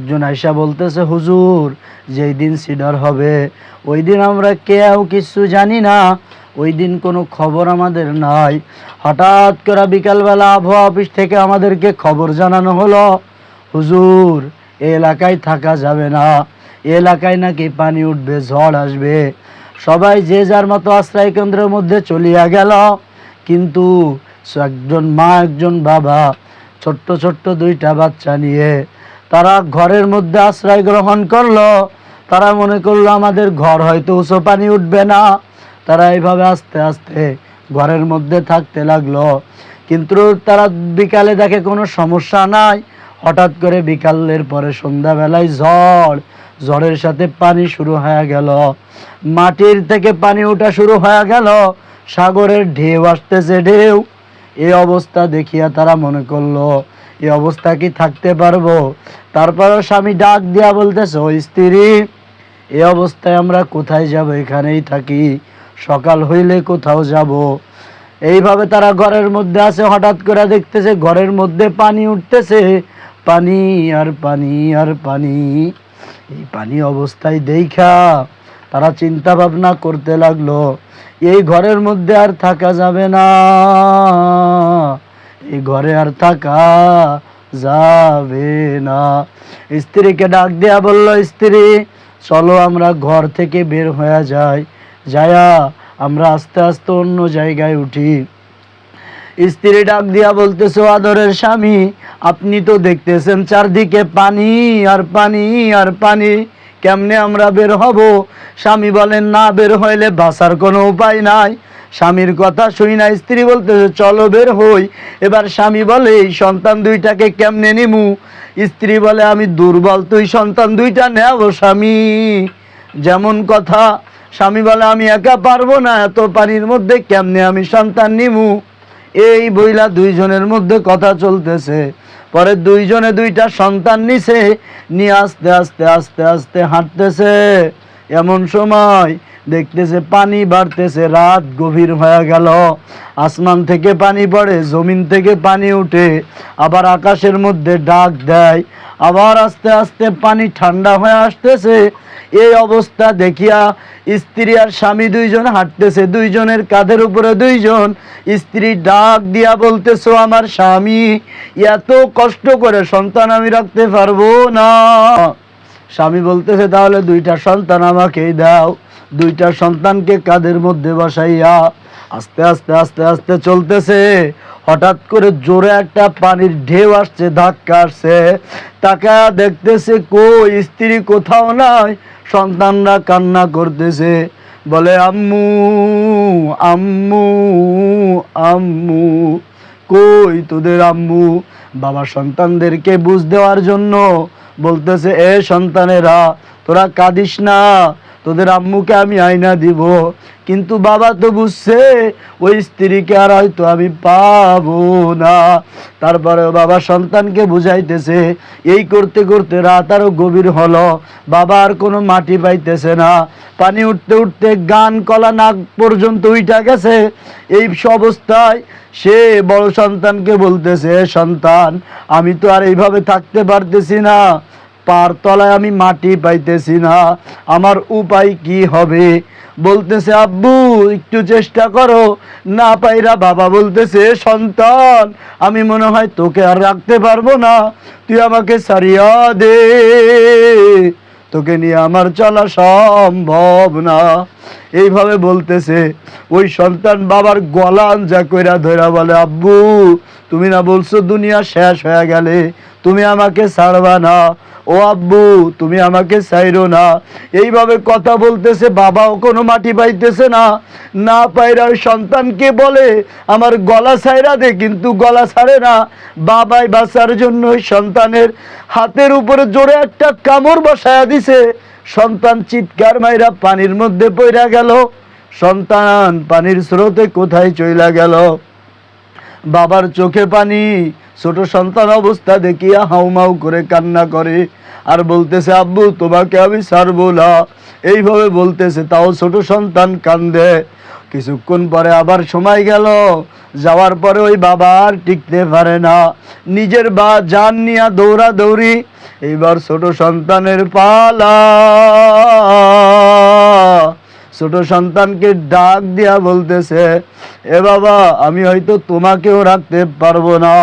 একজন আয়সা বলতেছে, হুজুর, যেই দিন সিডার হবে, ওই দিন আমরা কেউ কিছু জানি না, ওই দিন কোনো খবর আমাদের নাই। হঠাৎ করে বিকালবেলা আবহাওয়া অফিস থেকে আমাদেরকে খবর জানানো হলো, হুজুর এলাকায় থাকা যাবে না এলাকায় নাকি পানি উঠবে, ঝড় আসবে। সবাই যে যার মতো আশ্রয় কেন্দ্রের মধ্যে চলিয়া গেল, কিন্তু একজন মা, একজন বাবা, ছোট্ট ছোট্ট দুইটা বাচ্চা নিয়ে তারা ঘরের মধ্যে আশ্রয় গ্রহণ করল। তারা মনে করল, আমাদের ঘর হয়তো উঁচু পানি উঠবে না। তারা এইভাবে আস্তে আস্তে ঘরের মধ্যে থাকতে লাগল। কিন্তু তারা বিকালে দেখে কোনো সমস্যা নাই। হঠাৎ করে বিকালের পরে সন্ধ্যাবেলায় ঝড়, ঝড়ের সাথে পানি শুরু হয়ে গেল। মাটির থেকে পানি ওঠা শুরু হয়ে গেল। সাগরের ঢেউ আসতেছে, ঢেউ। এই অবস্থা দেখিয়া তারা মনে করল এই অবস্থা কি থাকতে পারব? তারপরও স্বামী ডাক দিয়া বলতেছে ও স্ত্রী এই অবস্থায় আমরা কোথায় যাব? এখানেই থাকি। সকাল হইলে কোথাও যাব? এইভাবে তারা ঘরের মধ্যে আছে। হঠাৎ করে দেখতেছে, ঘরের মধ্যে পানি উঠতেছে। পানি আর পানি আর পানি। এই পানি অবস্থায় দেখা তারা চিন্তা ভাবনা করতে লাগল, এই ঘরের মধ্যে আর থাকা যাবে না। এই ঘরে আর থাকা যাবে না। স্ত্রীকে ডাক দেয়া বলল, স্ত্রী, চলো আমরা ঘর থেকে বের হয়ে যাই। যায়া, আমরা আস্তে আস্তে অন্য জায়গায় উঠি। স্ত্রী ডাক দিয়া বলতেছো, আদরের স্বামী, আপনি তো দেখতেছেন চারদিকে পানি আর পানি আর পানি। কেমনে আমরা বের হব? স্বামী বলেন, না, বের হইলে বাঁচার কোনো উপায় নাই। স্বামীর কথা শুই না স্ত্রী বলতেছে, চলো বের হই। এবার স্বামী বলে, এই সন্তান দুইটাকে কেমনে নিমু? স্ত্রী বলে, আমি দুর্বল, তুই সন্তান দুইটা নেও স্বামী। যেমন কথা। স্বামী বলে, আমি একা পারব না, এত পানির মধ্যে কেমনে আমি সন্তান নিমু? এই বইলা দুইজনের মধ্যে কথা চলতেছে। পরে দুইজনে দুইটা সন্তান নিছে নিয়ে আস্তে আস্তে আস্তে আস্তে হাঁটতেছে। এমন সময় দেখতেছে, পানি বাড়তেছে, রাত গভীর হয়ে গেল। আসমান থেকে পানি পড়ে, জমিন থেকে পানি উঠে, আবার আকাশের মধ্যে ডাক দেয়। আবার আস্তে আস্তে পানি ঠান্ডা হয়ে আসতেছে। এই অবস্থা দেখিয়া স্ত্রী আর স্বামী দুইজন হাঁটতেছে, দুইজনের কাঁধের উপরে দুইজন স্ত্রী ডাক দিয়া বলতেছো, আমার স্বামী, এত কষ্ট করে সন্তান আমি রাখতে পারব না। স্বামী বলতেছে, তাহলে দুইটা সন্তান আমাকেই দাও। দুইটা সন্তানকে কাদের মধ্যে বসাইয়া আস্তে আস্তে আস্তে আস্তে চলতেছে। হঠাৎ করে জোরে একটা পানির ঢেউ আসছে, ধাক্কা আসছে। তাকা দেখতেছে কই, স্ত্রী কোথাও নাই। সন্তানরা কান্না করতেছে। বলে, আম্মু আম্মু আম্মু, কই তোদের আম্মু? বাবা সন্তানদেরকে বুঝ দেওয়ার জন্য বলতেছে, এ সন্তানেরা, তোরা কাঁদিস না। তোদের আম্মুকে আমি আয়না দিব। কিন্তু বাবা তো বুঝছে, ওই স্ত্রীকে আর হয়তো আমি পাবো না। তারপরে বাবা সন্তানকে বুঝাইতেছে, এই করতে করতে রাত আরও গভীর হলো, বাবা আর কোনো মাটি পাইতেছে না। পানি উঠতে উঠতে গান, কলা, নাক পর্যন্ত উইঠা গেছে। এই অবস্থায় সে বড় সন্তানকে বলতেছে সন্তান, আমি তো আর এইভাবে থাকতে পারতেছি না। পার তলায় আমি মাটি পাইতেছি না। আমার উপায় কি হবে? বলতেছে, আব্বু, একটু চেষ্টা করো। না পাইরা বাবা বলতেছে, সন্তান, আমি মনে হয় তোকে আর রাখতে পারব না। তুই আমাকে সারিয়া দে। তোকে নিয়ে আমার চলা সম্ভব না। এইভাবে বলতেছে, ওই সন্তান বাবার গলা যা কইরা ধইরা বলে, আব্বু, তুমি না বলছো দুনিয়া শেষ হয়ে গেলে? তুমি আমাকে ছাড়বা না। ও আব্বু, তুমি আমাকে চাইরো না। এইভাবে কথা বলতেছে, বাবাও কোনো মাটি পাইতেছে না। না পাইরা ওই সন্তানকে বলে, আমার গলা ছাইরা দে, কিন্তু গলা ছাড়ে না। বাবাই বাঁচার জন্য সন্তানের হাতের উপরে জোরে একটা কামড় বসায়া দিছে। সন্তান চিৎকার মাইরা পানির মধ্যে পইরা গেল। সন্তান পানির স্রোতে কোথায় চইলা গেল? বাবার চোখে পানি, ছোট সন্তান অবস্থা দেখিয়া হাউমাউ করে কান্না করে। আর বলতেছে, আব্বু, তোমাকে আমি সারবো না। এইভাবে বলতেছে, তাও ছোট সন্তান কান্দে। কিছুক্ষণ পরে আবার সময় গেল। যাওয়ার পরে ওই বাবা আর টিকতে পারে না। নিজের বা যান নিয়ে দৌড়া দৌড়ি এইবার ছোট সন্তানের পালা। ছোট সন্তানকে ডাক দিয়া বলতেছে, এ বাবা, আমি হয়তো তোমাকেও রাখতে পারব না।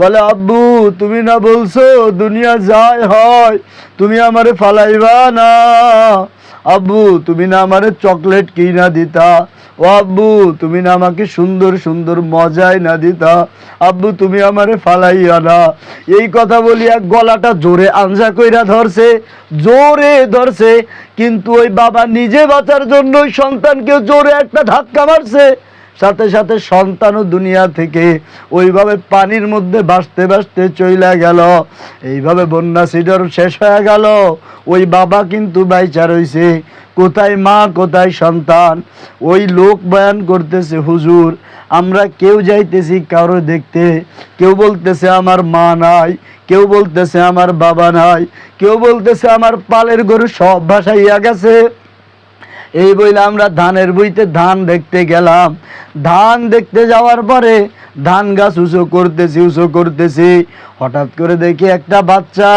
বলে, আব্বু, তুমি না বলছো, দুনিয়া যায় হয়, তুমি আমারে ফালাইবা না। আব্বু, তুমি না আমারে চকলেট কিনা দিতা? ও আব্বু, তুমি না আমাকে সুন্দর সুন্দর মজায় না দিতা? আব্বু, তুমি আমারে ফালাইয়া না। এই কথা বলিয়া গলাটা জোরে আঞ্জা কইরা ধরছে, জোরে ধরছে, কিন্তু ওই বাবা নিজে বাঁচার জন্যই সন্তানকে জোরে একটা ধাক্কা মারছে। সাথে সাথে সন্তানও দুনিয়া থেকে ওইভাবে পানির মধ্যে ভাসতে ভাসতে চইলা গেল। এইভাবে বন্যা সিডর শেষ হয়ে গেল। ওই বাবা কিন্তু বাইচা রইছে। কোথায় মা, কোথায় সন্তান? ওই লোক বয়ান করতেছে, হুজুর, আমরা কেউ যাইতেছি কারও দেখতে। কেউ বলতেছে আমার মা নাই, কেউ বলতেছে আমার বাবা নাই, কেউ বলতেছে আমার পালের গরু সব ভাসাইয়া গেছে। এই বইলে আমরা ধানের বইতে ধান দেখতে গেলাম। ধান দেখতে যাওয়ার পরে ধান গাছ উঁচু করতেছি উঁচু করতেছি। হঠাৎ করে দেখি একটা বাচ্চা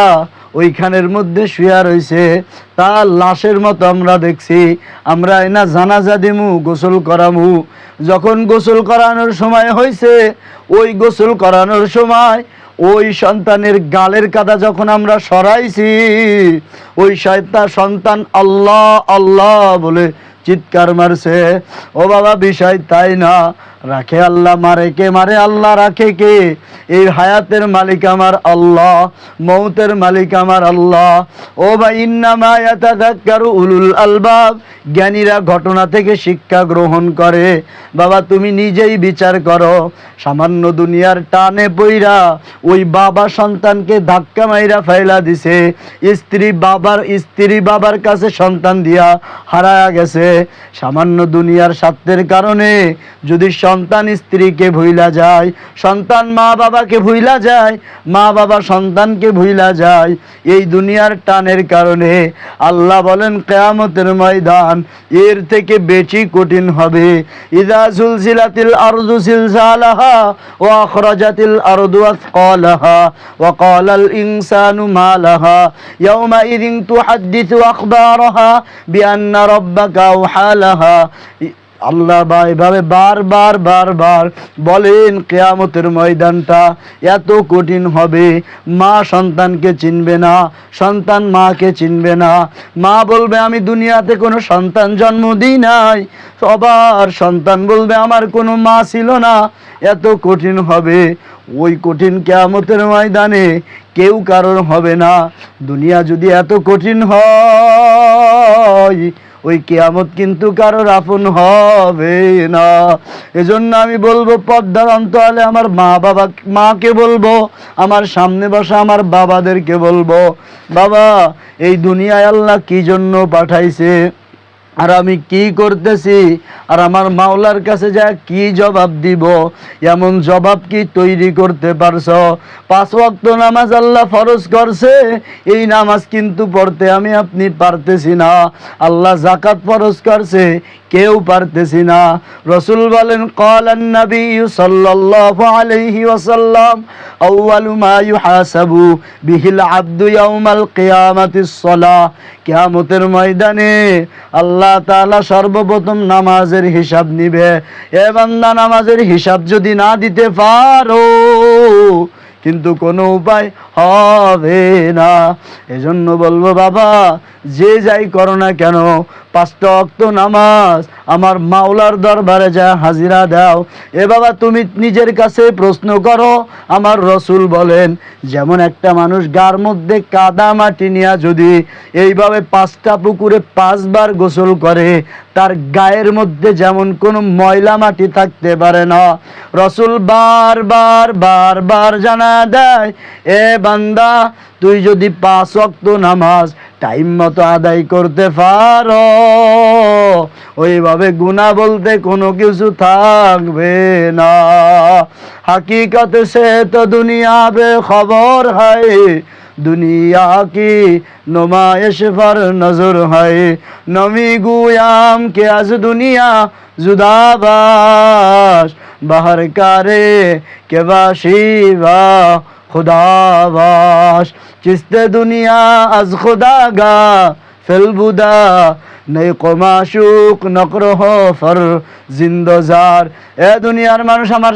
ওইখানের মধ্যে শুয়া রয়েছে তার লাশের মতো আমরা দেখছি। আমরা এনা জানাজা দিমু, গোসল করামু। যখন গোসল করানোর সময় হয়েছে ওই গোসল করানোর সময় ওই সন্তানের গালের কাদা যখন আমরা সরাইছি ওই শয়তা সন্তান আল্লাহ আল্লাহ বলে চিৎকার মারছে। ও বাবা, বিষয় তাই না? রাখে আল্লাহ, মারে কে? মারে আল্লাহ, রাখে কে? এই হায়াতের মালিক আমার আল্লাহ, মৌতের মালিক আমার আল্লাহ। ও বা ইন্নামা ইয়াতাযাক্কারু উলুল আলবাব। জ্ঞানীরা ঘটনা থেকে শিক্ষা গ্রহণ করে। বাবা, তুমি নিজেই বিচার করো। সামান্য দুনিয়ার টানে পইরা ওই বাবা সন্তানকে ধাক্কা মাইরা ফাইলা দিছে। স্ত্রী বাবার স্ত্রী বাবার কাছে সন্তান দিয়া হারায়া গেছে। সামান্য দুনিয়ার স্বার্থের কারণে যদি সন্তান স্ত্রীকে ভুইলা যায়, সন্তান মা বাবাকে ভুইলা যায়, মা বাবা সন্তানকে ভুইলা যায়, এই দুনিয়ার টানের কারণে আল্লাহ বলেন, কেয়ামতের ময়দান এর থেকে বেশি কঠিন হবে। ইদা সুলসিলাতিল সিলসালাহা ওয়া আখরাজাতিল আরদু আসকালাহা ইনসানু মা লাহা ইয়াউমাইযিন তুহাদ্দিসু বিআন্না আওহালাহা আল্লাহ বা এভাবে বারবার বারবার বলেন, কেয়ামতের ময়দানটা এত কঠিন হবে। মা সন্তানকে চিনবে না, সন্তান মাকে চিনবে না। মা বলবে, আমি দুনিয়াতে কোনো সন্তান জন্ম দিই নাই। সবার সন্তান বলবে, আমার কোনো মা ছিল না। এত কঠিন হবে। ওই কঠিন কেয়ামতের ময়দানে কেউ কারোর হবে না। দুনিয়া যদি এত কঠিন হয় ওই কেয়ামত কিন্তু কারোর আপন হবে না। এজন্য আমি বলব পদ্মার অন্তরালে আমার মা বাবা, মাকে বলব, আমার সামনে বসা আমার বাবাদেরকে বলব, বাবা, এই দুনিয়ায় আল্লাহ কি জন্য পাঠাইছে? আর আমি কি করতেছি? আর আমার মাওলার কাছে যা কি জবাব দিব? এমন জবাব কি তৈরি করতে পারছ? পাঁচ ওয়াক্ত নামাজ আল্লাহ ফরজ করছে। এই নামাজ কিন্তু পড়তে আমি আপনি পারতেছি না। আল্লাহ জাকাত ফরজ করছে, কেউ পারতেছি না। রসুল বলেন, কলান নবী সাল্লাল্লাহু আলাইহি ওয়াসাল্লাম আউয়ালু মা ইউহাসাবু বিহিল আবদু ইয়াউমাল কিয়ামাতিস সালাহ। কিয়ামতের ময়দানে আল্লাহ তাআলা সর্বপ্রথম নামাজের হিসাব নিবে। এ বান্দা নামাজের হিসাব যদি না দিতে পারো, কিন্তু কোনো উপায় হবে না। এজন্য বলব, বাবা, যে যাই করো না কেন পাঁচটা অক্ত নামাজ আমার মাওলার দরবারে যা হাজিরা দাও। এ বাবা, তুমি নিজের কাছে প্রশ্ন করো, আমার রসুল বলেন, যেমন একটা মানুষ গার মধ্যে কাদা মাটি নিয়ে যদি এইভাবে পাঁচটা পুকুরে পাঁচবার গোসল করে, তার গায়ের মধ্যে যেমন কোনো ময়লা মাটি থাকতে পারে না। রসুল বারবার বারবার জানা দেয়, এ বান্দা, তুই যদি পাঁচ অক্ত নামাজ টাইম মতো আদায় করতে পারো। ওইভাবে গুণা বলতে কোনো কিছু থাকবে না। হাকিকত সে তো দুনিয়া বে খবর হয়। দুনিয়া কি নমায়েশার নজর হয়। নমি গুয়াম কে আজ দুনিয়া জুদাবাস। বাহার কারে কে বাসিবা? خدا باش چست دنیا از خدا گا فلبودا নেক মাসুক ফর জিন্দোজার এ দুনিয়ার মানুষ আমার